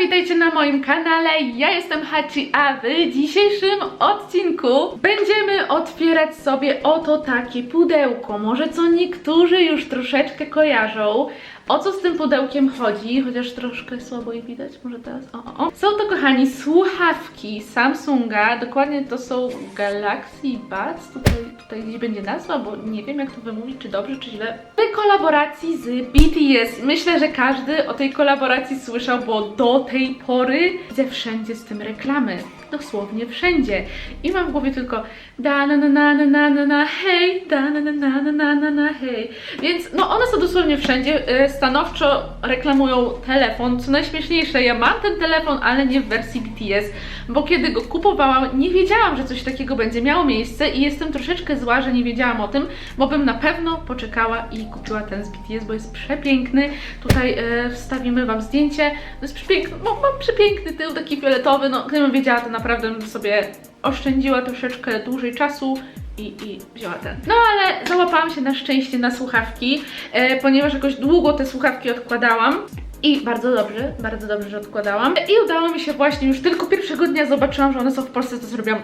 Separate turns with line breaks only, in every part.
witajcie na moim kanale. Ja jestem Hachi, a w dzisiejszym odcinku będziemy otwierać sobie oto takie pudełko. Może co niektórzy już troszeczkę kojarzą. O co z tym pudełkiem chodzi? Chociaż troszkę słabo je widać, może teraz. O, o. Są to, kochani, słuchawki Samsunga. Dokładnie to są Galaxy Buds. Tutaj, tutaj gdzieś będzie nazwa, bo nie wiem, jak to wymówić, czy dobrze, czy źle. W kolaboracji z BTS. Myślę, że każdy o tej kolaboracji słyszał, bo do tej pory widzę wszędzie z tym reklamy. Dosłownie wszędzie. I mam w głowie tylko da na na na na na na na hej, da na na na na na na na hej. Więc no one są dosłownie wszędzie. E, Stanowczo reklamują telefon. Co najśmieszniejsze, ja mam ten telefon, ale nie w wersji BTS, bo kiedy go kupowałam, nie wiedziałam, że coś takiego będzie miało miejsce i jestem troszeczkę zła, że nie wiedziałam o tym, bo bym na pewno poczekała i kupiła ten z BTS, bo jest przepiękny. Tutaj e, wstawimy Wam zdjęcie. To jest przepiękny, bo mam przepiękny tył, taki fioletowy. No, gdybym wiedziała, to naprawdę sobie oszczędziła troszeczkę dłużej czasu i, i wzięła ten. No ale załapałam się na szczęście na słuchawki, e, ponieważ jakoś długo te słuchawki odkładałam. I bardzo dobrze, bardzo dobrze, że odkładałam. I udało mi się właśnie już tylko pierwszego dnia zobaczyłam, że one są w Polsce, to zrobiłam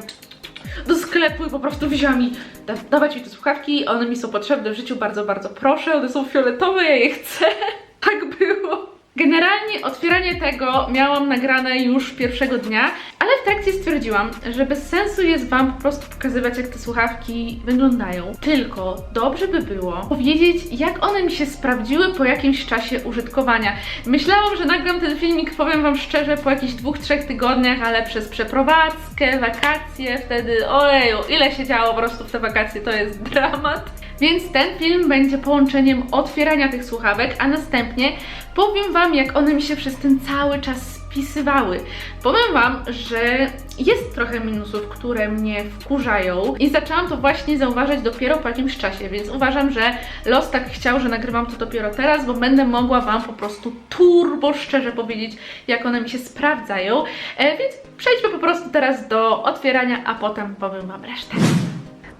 do sklepu i po prostu wzięłam i da, dawać mi te słuchawki, one mi są potrzebne w życiu, bardzo, bardzo proszę, one są fioletowe, ja je chcę. tak było. Generalnie otwieranie tego miałam nagrane już pierwszego dnia, ale w trakcie stwierdziłam, że bez sensu jest Wam po prostu pokazywać, jak te słuchawki wyglądają. Tylko dobrze by było powiedzieć, jak one mi się sprawdziły po jakimś czasie użytkowania. Myślałam, że nagram ten filmik, powiem Wam szczerze, po jakichś dwóch, trzech tygodniach, ale przez przeprowadzkę, wakacje, wtedy ojeju, ile się działo po prostu w te wakacje, to jest dramat. Więc ten film będzie połączeniem otwierania tych słuchawek, a następnie powiem Wam, jak one mi się przez ten cały czas spisywały. Powiem Wam, że jest trochę minusów, które mnie wkurzają i zaczęłam to właśnie zauważać dopiero po jakimś czasie, więc uważam, że los tak chciał, że nagrywam to dopiero teraz, bo będę mogła Wam po prostu turbo szczerze powiedzieć, jak one mi się sprawdzają. E, więc przejdźmy po prostu teraz do otwierania, a potem powiem Wam resztę.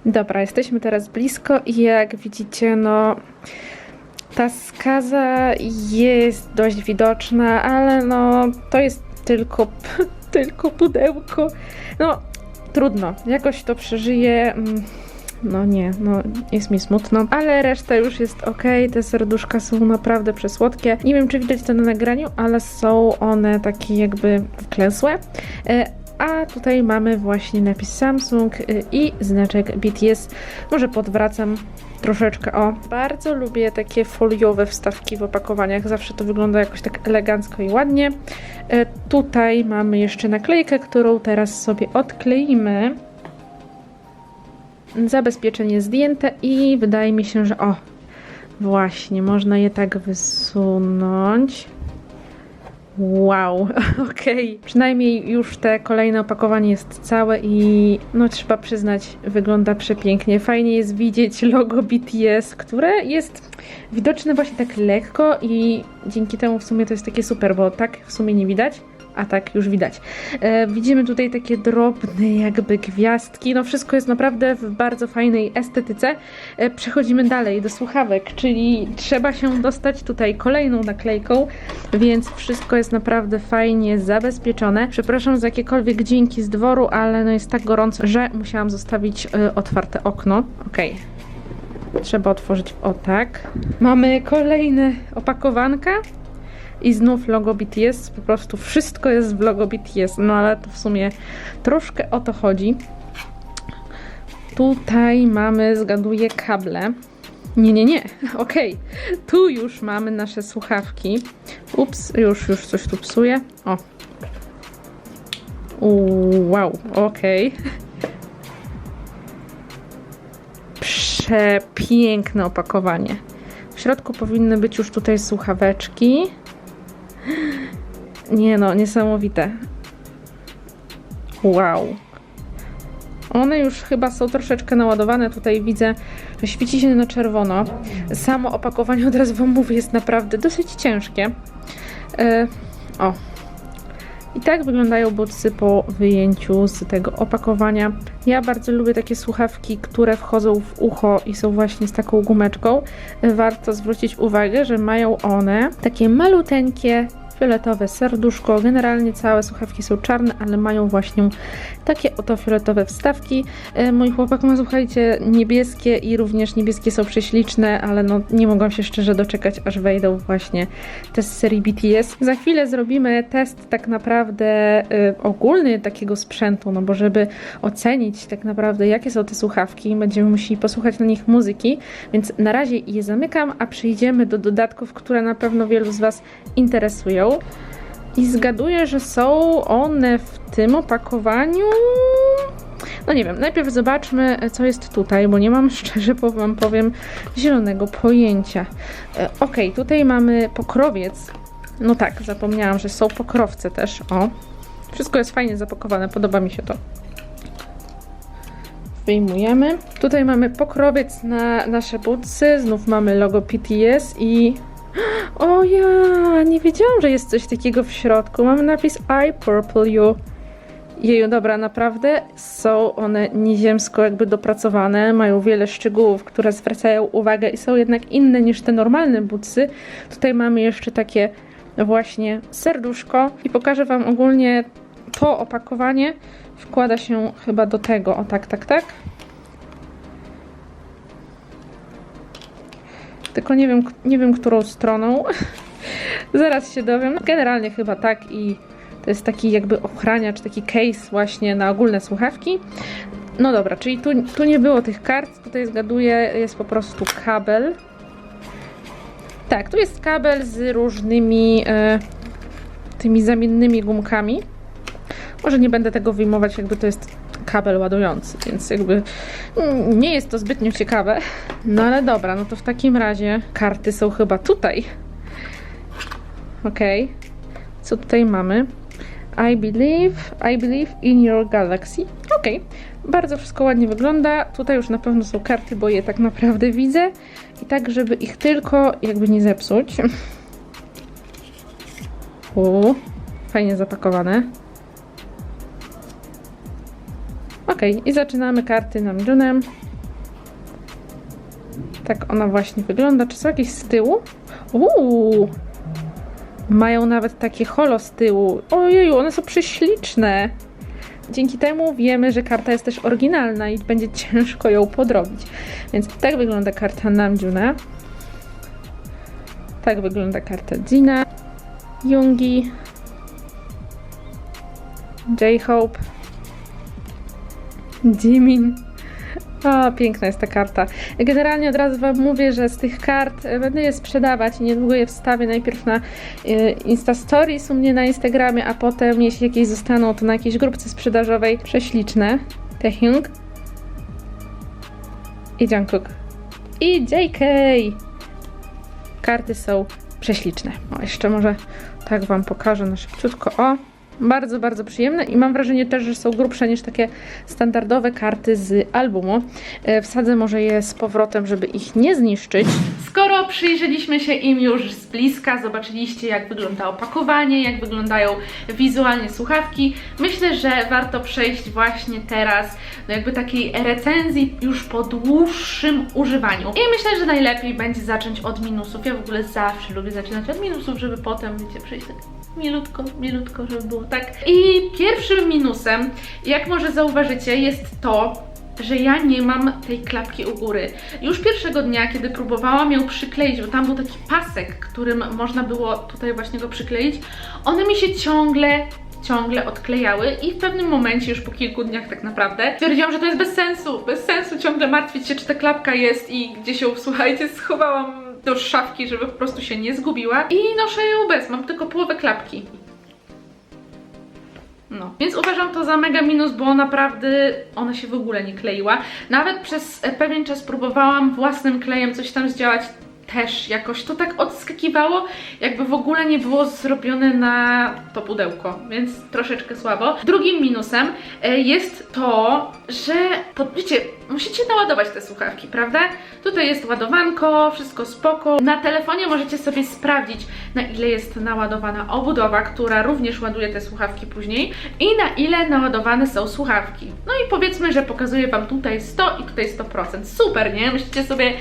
Dobra, jesteśmy teraz blisko i jak widzicie, no ta skaza jest dość widoczna, ale no to jest tylko, tylko pudełko. No trudno, jakoś to przeżyję. mm, No nie, no jest mi smutno, ale reszta już jest ok. Te serduszka są naprawdę przesłodkie. Nie wiem, czy widać to na nagraniu, ale są one takie jakby wklęsłe. A tutaj mamy właśnie napis Samsung y, i znaczek BTS. Może podwracam troszeczkę. O, bardzo lubię takie foliowe wstawki w opakowaniach. Zawsze to wygląda jakoś tak elegancko i ładnie. E, Tutaj mamy jeszcze naklejkę, którą teraz sobie odkleimy. Zabezpieczenie zdjęte i wydaje mi się, że o, właśnie, można je tak wysunąć. Wow, okej. Przynajmniej już te kolejne opakowanie jest całe i no trzeba przyznać, wygląda przepięknie. Fajnie jest widzieć logo BTS, które jest widoczne właśnie tak lekko i dzięki temu w sumie to jest takie super, bo tak w sumie nie widać. A tak, już widać. E, widzimy tutaj takie drobne jakby gwiazdki. No wszystko jest naprawdę w bardzo fajnej estetyce. E, przechodzimy dalej do słuchawek, czyli trzeba się dostać tutaj kolejną naklejką, więc wszystko jest naprawdę fajnie zabezpieczone. Przepraszam za jakiekolwiek dźwięki z dworu, ale no jest tak gorąco, że musiałam zostawić e, otwarte okno. Okej. Trzeba otworzyć o tak. Mamy kolejne opakowanka. I znów logo BTS, po prostu wszystko jest w logo BTS, no ale to w sumie troszkę o to chodzi. Tutaj mamy, zgaduję, kable. Nie, nie, nie, okej. Tu już mamy nasze słuchawki. Ups, już, już coś tu psuje. O. Uuu, Wow, okej. Przepiękne opakowanie. W środku powinny być już tutaj słuchaweczki. Nie no, niesamowite. Wow. One już chyba są troszeczkę naładowane. Tutaj widzę, że świeci się na czerwono. Samo opakowanie, od razu Wam mówię, jest naprawdę dosyć ciężkie. E, o. I tak wyglądają butsy po wyjęciu z tego opakowania. Ja bardzo lubię takie słuchawki, które wchodzą w ucho i są właśnie z taką gumeczką. Warto zwrócić uwagę, że mają one takie maluteńkie
fioletowe serduszko. Generalnie całe słuchawki są czarne, ale mają właśnie takie oto fioletowe wstawki. E, Mój chłopak ma, słuchajcie, niebieskie i również niebieskie są prześliczne, ale no nie mogłam się szczerze doczekać, aż wejdą właśnie te z serii BTS. Za chwilę zrobimy test tak naprawdę y, ogólny takiego sprzętu, no bo żeby ocenić tak naprawdę jakie są te słuchawki, będziemy musieli posłuchać na nich muzyki, więc na razie je zamykam, a przejdziemy do dodatków, które na pewno wielu z Was interesują. I zgaduję, że są one w tym opakowaniu. No nie wiem, najpierw zobaczmy, co jest tutaj, bo nie mam szczerze po- wam powiem zielonego pojęcia. E, Okej, tutaj mamy pokrowiec. No tak, zapomniałam, że są pokrowce też. O, wszystko jest fajnie zapakowane, podoba mi się to. Wyjmujemy. Tutaj mamy pokrowiec na nasze butsy. Znów mamy logo PTS i. O ja, nie wiedziałam, że jest coś takiego w środku. Mamy napis I Purple You. Jeju, dobra, naprawdę są one nieziemsko jakby dopracowane, mają wiele szczegółów, które zwracają uwagę i są jednak inne niż te normalne butsy. Tutaj mamy jeszcze takie właśnie serduszko i pokażę Wam ogólnie to opakowanie. Wkłada się chyba do tego, o tak, tak, tak. Tylko nie wiem, nie wiem którą stroną. Zaraz się dowiem. Generalnie chyba tak i to jest taki jakby ochraniacz, taki case właśnie na ogólne słuchawki. No dobra, czyli tu, tu nie było tych kart, tutaj zgaduję, jest po prostu kabel. Tak, tu jest kabel z różnymi e, tymi zamiennymi gumkami. Może nie będę tego wyjmować, jakby to jest kabel ładujący, więc jakby nie jest to zbytnio ciekawe. No ale dobra, no to w takim razie karty są chyba tutaj. Okej. Co tutaj mamy? I believe, I believe in your galaxy. Okej, bardzo wszystko ładnie wygląda. Tutaj już na pewno są karty, bo je tak naprawdę widzę. I tak, żeby ich tylko jakby nie zepsuć. U, fajnie zapakowane. Okej, i zaczynamy karty Namjunem. Tak ona właśnie wygląda. Czy są jakieś z tyłu? Uuu, mają nawet takie holo z tyłu. Ojeju, one są prześliczne. Dzięki temu wiemy, że karta jest też oryginalna i będzie ciężko ją podrobić. Więc tak wygląda karta Namjoona. Tak wygląda karta Dina, Jungi, J-Hope, Jimin. O, piękna jest ta karta. Generalnie od razu Wam mówię, że z tych kart e, będę je sprzedawać i niedługo je wstawię najpierw na e, Insta Stories u mnie na Instagramie, a potem, jeśli jakieś zostaną, to na jakiejś grupce sprzedażowej. Prześliczne. Taehyung i Jungkook. I JK! Karty są prześliczne. O, jeszcze może tak Wam pokażę na szybciutko. O, bardzo, bardzo przyjemne i mam wrażenie też, że są grubsze niż takie standardowe karty z albumu. E, Wsadzę może je z powrotem, żeby ich nie zniszczyć.
Skoro przyjrzeliśmy się im już z bliska, zobaczyliście jak wygląda opakowanie, jak wyglądają wizualnie słuchawki, myślę, że warto przejść właśnie teraz do jakby takiej recenzji już po dłuższym używaniu. I myślę, że najlepiej będzie zacząć od minusów. Ja w ogóle zawsze lubię zaczynać od minusów, żeby potem, wiecie, przejść tak milutko, milutko, żeby było tak. I pierwszym minusem, jak może zauważycie, jest to, że ja nie mam tej klapki u góry. Już pierwszego dnia, kiedy próbowałam ją przykleić, bo tam był taki pasek, którym można było tutaj właśnie go przykleić, one mi się ciągle ciągle odklejały i w pewnym momencie, już po kilku dniach tak naprawdę, stwierdziłam, że to jest bez sensu, bez sensu ciągle martwić się, czy ta klapka jest i gdzieś ją, słuchajcie, schowałam do szafki, żeby po prostu się nie zgubiła i noszę ją bez, mam tylko połowę klapki. No, więc uważam to za mega minus, bo naprawdę ona się w ogóle nie kleiła. Nawet przez e, pewien czas próbowałam własnym klejem coś tam zdziałać, też jakoś to tak odskakiwało, jakby w ogóle nie było zrobione na to pudełko, więc troszeczkę słabo. Drugim minusem e, jest to, że to, wiecie, musicie naładować te słuchawki, prawda? Tutaj jest ładowanko, wszystko spoko. Na telefonie możecie sobie sprawdzić, na ile jest naładowana obudowa, która również ładuje te słuchawki później i na ile naładowane są słuchawki. No i powiedzmy, że pokazuje Wam tutaj 100 i tutaj 100%. Super, nie? Myślicie sobie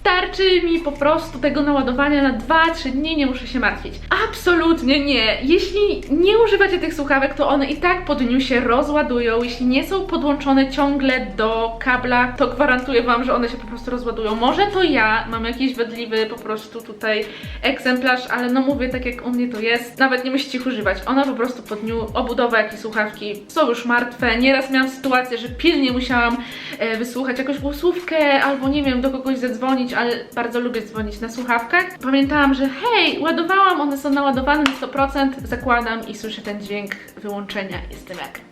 Starczy mi po prostu tego naładowania na 2-3 dni, nie muszę się martwić. Absolutnie nie. Jeśli nie używacie tych słuchawek, to one i tak po dniu się rozładują. Jeśli nie są podłączone ciągle do kabla, to gwarantuję Wam, że one się po prostu rozładują. Może to ja mam jakiś wadliwy po prostu tutaj egzemplarz, ale no mówię tak jak u mnie to jest. Nawet nie musicie ich używać. Ona po prostu po dniu obudowa, jak słuchawki są już martwe. Nieraz miałam sytuację, że pilnie musiałam e, wysłuchać jakąś głosówkę albo nie wiem, do kogoś zadzwonić, ale bardzo lubię dzwonić na słuchawkach. Pamiętałam, że hej, ładowałam, one są naładowane na 100%, zakładam i słyszę ten dźwięk wyłączenia. Jestem jak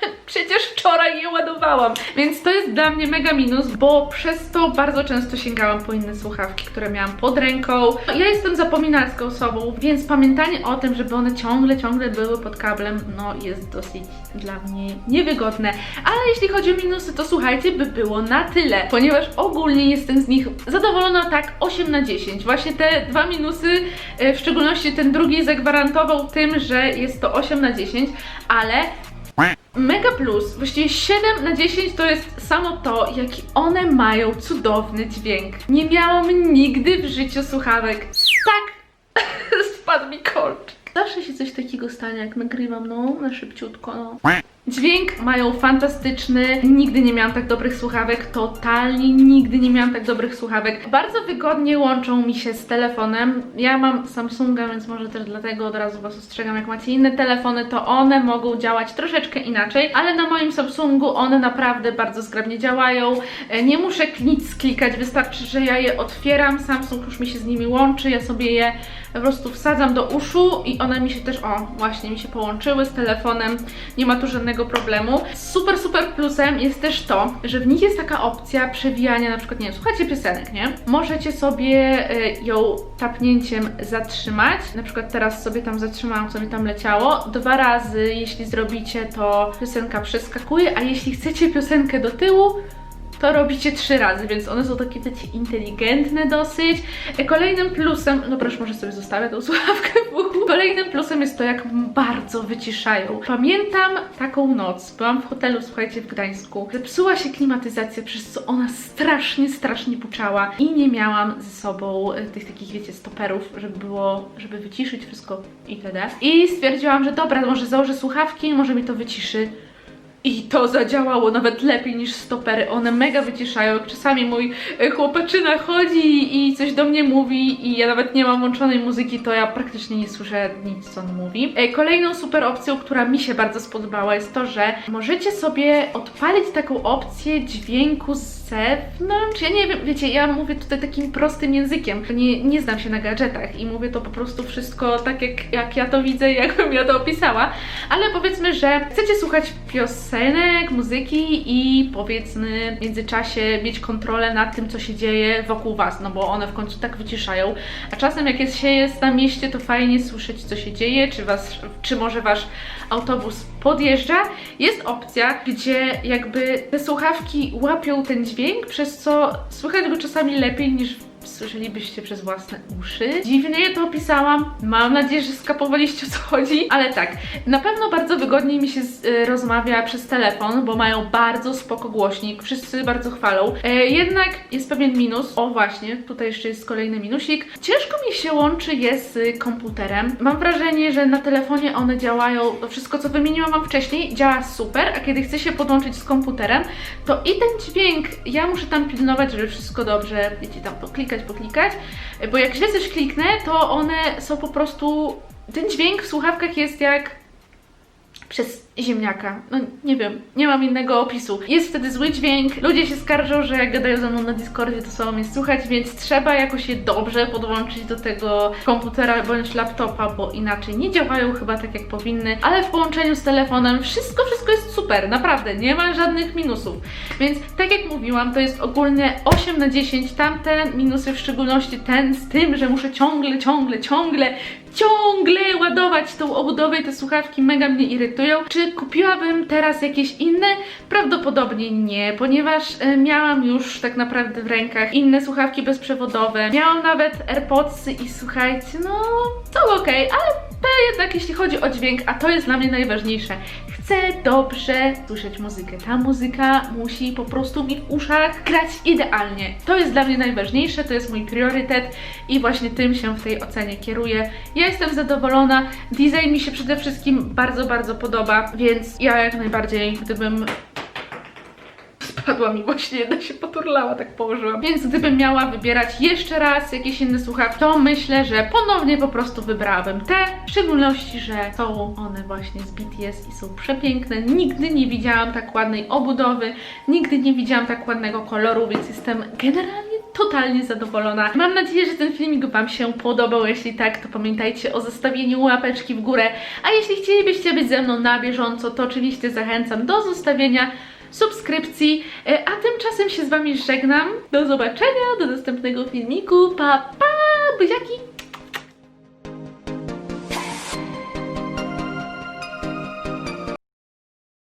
Przecież wczoraj je ładowałam. Więc to jest dla mnie mega minus, bo przez to bardzo często sięgałam po inne słuchawki, które miałam pod ręką. Ja jestem zapominalską osobą, więc pamiętanie o tym, żeby one ciągle, ciągle były pod kablem, no jest dosyć dla mnie niewygodne. Ale jeśli chodzi o minusy, to słuchajcie, by było na tyle, ponieważ ogólnie jestem z nich zadowolona tak 8 na 10. Właśnie te dwa minusy, e, w szczególności ten drugi zagwarantował tym, że jest to 8 na 10, ale Mega plus, właściwie 7 na 10 to jest samo to, jaki one mają cudowny dźwięk. Nie miałam nigdy w życiu słuchawek. Tak! Spadł mi kolczyk. Zawsze się coś takiego stanie, jak nagrywam, no, na szybciutko, no. Dźwięk mają fantastyczny. Nigdy nie miałam tak dobrych słuchawek. Totalnie nigdy nie miałam tak dobrych słuchawek. Bardzo wygodnie łączą mi się z telefonem. Ja mam Samsunga, więc może też dlatego od razu Was ostrzegam, jak macie inne telefony, to one mogą działać troszeczkę inaczej, ale na moim Samsungu one naprawdę bardzo zgrabnie działają. E, Nie muszę nic klikać, wystarczy, że ja je otwieram. Samsung już mi się z nimi łączy, ja sobie je po prostu wsadzam do uszu i one mi się też, o, właśnie mi się połączyły z telefonem. Nie ma tu żadnego problemu. Super, super plusem jest też to, że w nich jest taka opcja przewijania, na przykład, nie wiem, słuchacie piosenek, nie? Możecie sobie y, ją tapnięciem zatrzymać. Na przykład teraz sobie tam zatrzymałam, co mi tam leciało. Dwa razy, jeśli zrobicie, to piosenka przeskakuje, a jeśli chcecie piosenkę do tyłu, to robicie trzy razy, więc one są takie wiecie, inteligentne dosyć. Kolejnym plusem, no proszę, może sobie zostawię tą słuchawkę w. Kolejnym plusem jest to, jak bardzo wyciszają. Pamiętam taką noc, byłam w hotelu, słuchajcie, w Gdańsku. Zepsuła się klimatyzacja, przez co ona strasznie, strasznie puczała i nie miałam ze sobą e, tych takich, wiecie, stoperów, żeby było, żeby wyciszyć wszystko itd. I stwierdziłam, że dobra, może założę słuchawki, może mi to wyciszy. I to zadziałało nawet lepiej niż stopery. One mega wyciszają. Czasami mój e, chłopaczyna chodzi i coś do mnie mówi i ja nawet nie mam włączonej muzyki, to ja praktycznie nie słyszę nic, co on mówi. E, Kolejną super opcją, która mi się bardzo spodobała jest to, że możecie sobie odpalić taką opcję dźwięku z zewnątrz. Ja nie wiem, wiecie, ja mówię tutaj takim prostym językiem. Nie, nie znam się na gadżetach i mówię to po prostu wszystko tak, jak, jak ja to widzę, jakbym ja to opisała. Ale powiedzmy, że chcecie słuchać piosenek, muzyki i powiedzmy w międzyczasie mieć kontrolę nad tym, co się dzieje wokół Was, no bo one w końcu tak wyciszają. A czasem jak jest, się jest na mieście, to fajnie słyszeć, co się dzieje, czy, was, czy może Wasz autobus podjeżdża. Jest opcja, gdzie jakby te słuchawki łapią ten dźwięk, przez co słychać go czasami lepiej niż słyszelibyście przez własne uszy. Dziwnie to opisałam. Mam nadzieję, że skapowaliście o co chodzi. Ale tak, na pewno bardzo wygodniej mi się z, y, rozmawia przez telefon, bo mają bardzo spoko głośnik. Wszyscy bardzo chwalą. E, jednak jest pewien minus. O właśnie, tutaj jeszcze jest kolejny minusik. Ciężko mi się łączy je z komputerem. Mam wrażenie, że na telefonie one działają, to wszystko co wymieniłam wam wcześniej działa super, a kiedy chcę się podłączyć z komputerem, to i ten dźwięk, ja muszę tam pilnować, żeby wszystko dobrze, wiecie, tam poklikać, poklikać, bo jak źle coś kliknę, to one są po prostu, ten dźwięk w słuchawkach jest jak przez ziemniaka. No nie wiem, nie mam innego opisu. Jest wtedy zły dźwięk, ludzie się skarżą, że jak gadają ze mną na Discordzie, to słabo mnie słychać, więc trzeba jakoś je dobrze podłączyć do tego komputera bądź laptopa, bo inaczej nie działają chyba tak jak powinny, ale w połączeniu z telefonem wszystko, wszystko jest super, naprawdę, nie ma żadnych minusów. Więc tak jak mówiłam, to jest ogólnie 8 na 10, tamte minusy, w szczególności ten z tym, że muszę ciągle, ciągle, ciągle ciągle ładować tą obudowę i te słuchawki mega mnie irytują. Czy kupiłabym teraz jakieś inne? Prawdopodobnie nie, ponieważ e, miałam już tak naprawdę w rękach inne słuchawki bezprzewodowe. Miałam nawet AirPodsy i słuchajcie, no są ok, ale jednak jeśli chodzi o dźwięk, a to jest dla mnie najważniejsze. Chcę dobrze słyszeć muzykę. Ta muzyka musi po prostu mi w uszach grać idealnie. To jest dla mnie najważniejsze, to jest mój priorytet i właśnie tym się w tej ocenie kieruję. Ja jestem zadowolona, design mi się przede wszystkim bardzo, bardzo podoba, więc ja jak najbardziej, gdybym spadła mi właśnie, jedna się poturlała, tak położyłam. Więc gdybym miała wybierać jeszcze raz jakieś inne słuchawki, to myślę, że ponownie po prostu wybrałabym te, w szczególności, że są one właśnie z BTS i są przepiękne. Nigdy nie widziałam tak ładnej obudowy, nigdy nie widziałam tak ładnego koloru, więc jestem generalnie totalnie zadowolona. Mam nadzieję, że ten filmik Wam się podobał. Jeśli tak, to pamiętajcie o zostawieniu łapeczki w górę. A jeśli chcielibyście być ze mną na bieżąco, to oczywiście zachęcam do zostawienia subskrypcji. E, A tymczasem się z Wami żegnam. Do zobaczenia, do następnego filmiku. Pa, pa, buziaki!